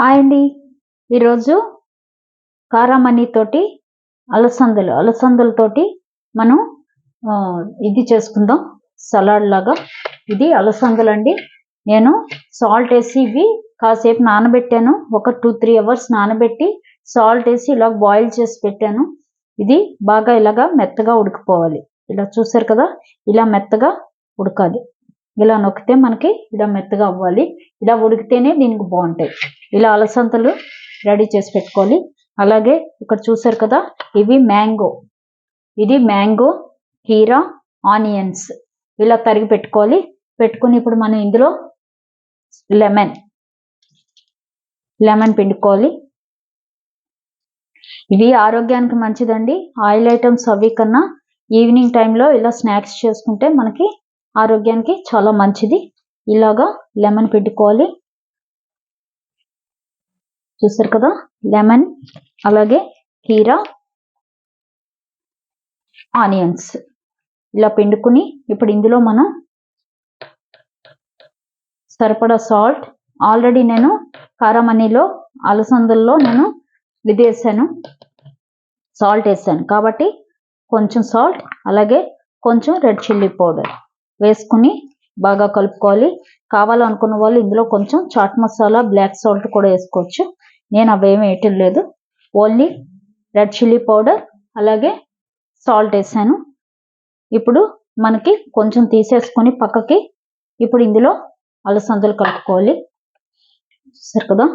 Hi అండి. ఈరోజు కారామణితోటి అలసందలు అలసందలతోటి మనం ఇది చేసుకుందాం. సలాడ్ లాగా. ఇది అలసందలు అండి నేను సాల్ట్ వేసి ఇవి కాసేపు నానబెట్టాను. ఒక టూ త్రీ అవర్స్ నానబెట్టి సాల్ట్ వేసి ఇలా బాయిల్ చేసి పెట్టాను. ఇది బాగా ఇలాగా మెత్తగా ఉడికిపోవాలి. ఇలా చూసారు కదా? ఇలా మెత్తగా ఉడకాలి. ఇలా నొక్కితే మనకి ఇలా మెత్తగా అవ్వాలి. ఇలా ఉడికితేనే దీనికి బాగుంటాయి. ఇలా అలసందలు రెడీ చేసి పెట్టుకోవాలి. అలాగే ఇక్కడ చూసారు కదా ఇవి మ్యాంగో. ఇది మ్యాంగో కీరా ఆనియన్స్. ఇలా తరిగి పెట్టుకోవాలి. పెట్టుకుని ఇప్పుడు మనం ఇందులో లెమన్. లెమన్ పిండుకోవాలి. ఇవి ఆరోగ్యానికి మంచిదండి. ఆయిల్ ఐటమ్స్ అవి కన్నా ఈవినింగ్ టైంలో ఇలా స్నాక్స్ చేసుకుంటే మనకి ఆరోగ్యానికి చాలా మంచిది. ఇలాగా లెమన్ పెట్టుకోవాలి చూసారు కదా? లెమన్ అలాగే కీరా ఆనియన్స్ ఇలా పిండుకుని ఇప్పుడు ఇందులో మనం సరిపడా సాల్ట్ ఆల్రెడీ నేను కారమణిలో అలసందల్లో నేను ఇది వేసాను. సాల్ట్ వేసాను. కాబట్టి కొంచెం సాల్ట్ అలాగే కొంచెం రెడ్ చిల్లీ పౌడర్ వేసుకుని బాగా కలుపుకోవాలి. కావాలనుకున్న వాళ్ళు ఇందులో కొంచెం చాట్ మసాలా బ్లాక్ సాల్ట్ కూడా వేసుకోవచ్చు. నేను అవేమి వేయటం లేదు ఓన్లీ రెడ్ చిల్లీ పౌడర్ అలాగే సాల్ట్ వేసాను. ఇప్పుడు మనకి కొంచెం తీసేసుకొని పక్కకి ఇప్పుడు ఇందులో అలసందలు కలుపుకోవాలి. సరే కదా?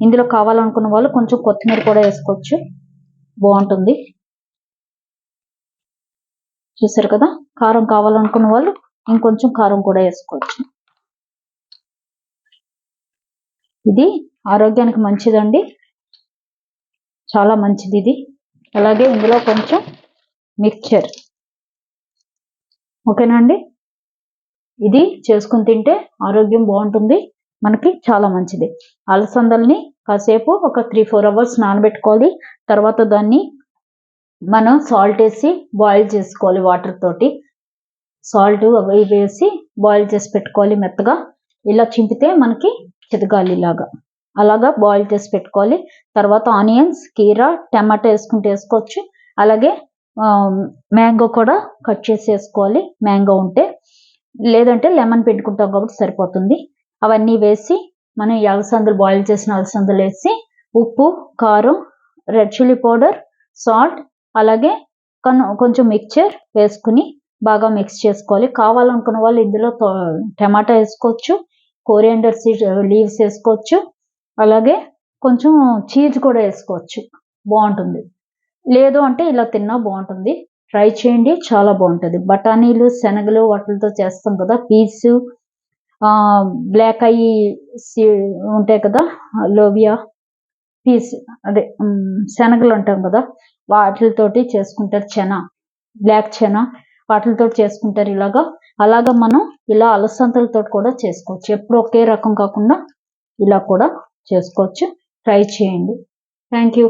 ఇందులో కావాలనుకున్న వాళ్ళు కొంచెం కొత్తిమీర కూడా వేసుకోవచ్చు. బాగుంటుంది. చూసారు కదా? కారం కావాలనుకున్న వాళ్ళు ఇంకొంచెం కారం కూడా వేసుకోవచ్చు. ఇది ఆరోగ్యానికి మంచిదండి. చాలా మంచిది ఇది. అలాగే ఇందులో కొంచెం మిక్చర్. ఓకేనా అండి? ఇది చేసుకుని తింటే ఆరోగ్యం బాగుంటుంది. మనకి చాలా మంచిది. అలసందల్ని కాసేపు ఒక త్రీ ఫోర్ అవర్స్ నానబెట్టుకోవాలి. తర్వాత దాన్ని మనం సాల్ట్ వేసి బాయిల్ చేసుకోవాలి వాటర్ తోటి. సాల్ట్ అవి వేసి బాయిల్ చేసి పెట్టుకోవాలి మెత్తగా. ఇలా చింపితే మనకి చితగాలి ఇలాగా. అలాగా బాయిల్ చేసి పెట్టుకోవాలి. తర్వాత ఆనియన్స్ కీరా టమాటా వేసుకుంటే వేసుకోవచ్చు. అలాగే మ్యాంగో కూడా కట్ చేసి వేసుకోవాలి. మ్యాంగో ఉంటే లేదంటే లెమన్ పెట్టుకుంటాం కాబట్టి సరిపోతుంది. అవన్నీ వేసి మనం అలసందలు బాయిల్ చేసిన అలసందలు వేసి ఉప్పు కారం రెడ్ చిల్లీ పౌడర్ సాల్ట్ అలాగే కొంచెం మిక్చర్ వేసుకుని బాగా మిక్స్ చేసుకోవాలి. కావాలనుకున్న వాళ్ళు ఇందులో తో- టమాటా వేసుకోవచ్చు. కోరియాండర్ సీడ్ లీవ్స్ వేసుకోవచ్చు. అలాగే కొంచెం చీజ్ కూడా వేసుకోవచ్చు. బాగుంటుంది. లేదు అంటే ఇలా తిన్నా బాగుంటుంది. ట్రై చేయండి చాలా బాగుంటుంది. బఠానీలు శనగలు వాటితో చేస్తాం కదా పీస్ బ్లాక్ ఐ ఉంటాయి కదా లోబియా పీస్ అదే శనగలు అంటాం కదా వాటితోటి చేసుకుంటారు చెన బ్లాక్ చెన వాటితో చేసుకుంటారు ఇలాగా. అలాగా మనం ఇలా అలసందలతో కూడా చేసుకోవచ్చు. ఎప్పుడు ఒకే రకం కాకుండా ఇలా కూడా చేసుకోవచ్చు. ట్రై చేయండి. Thank you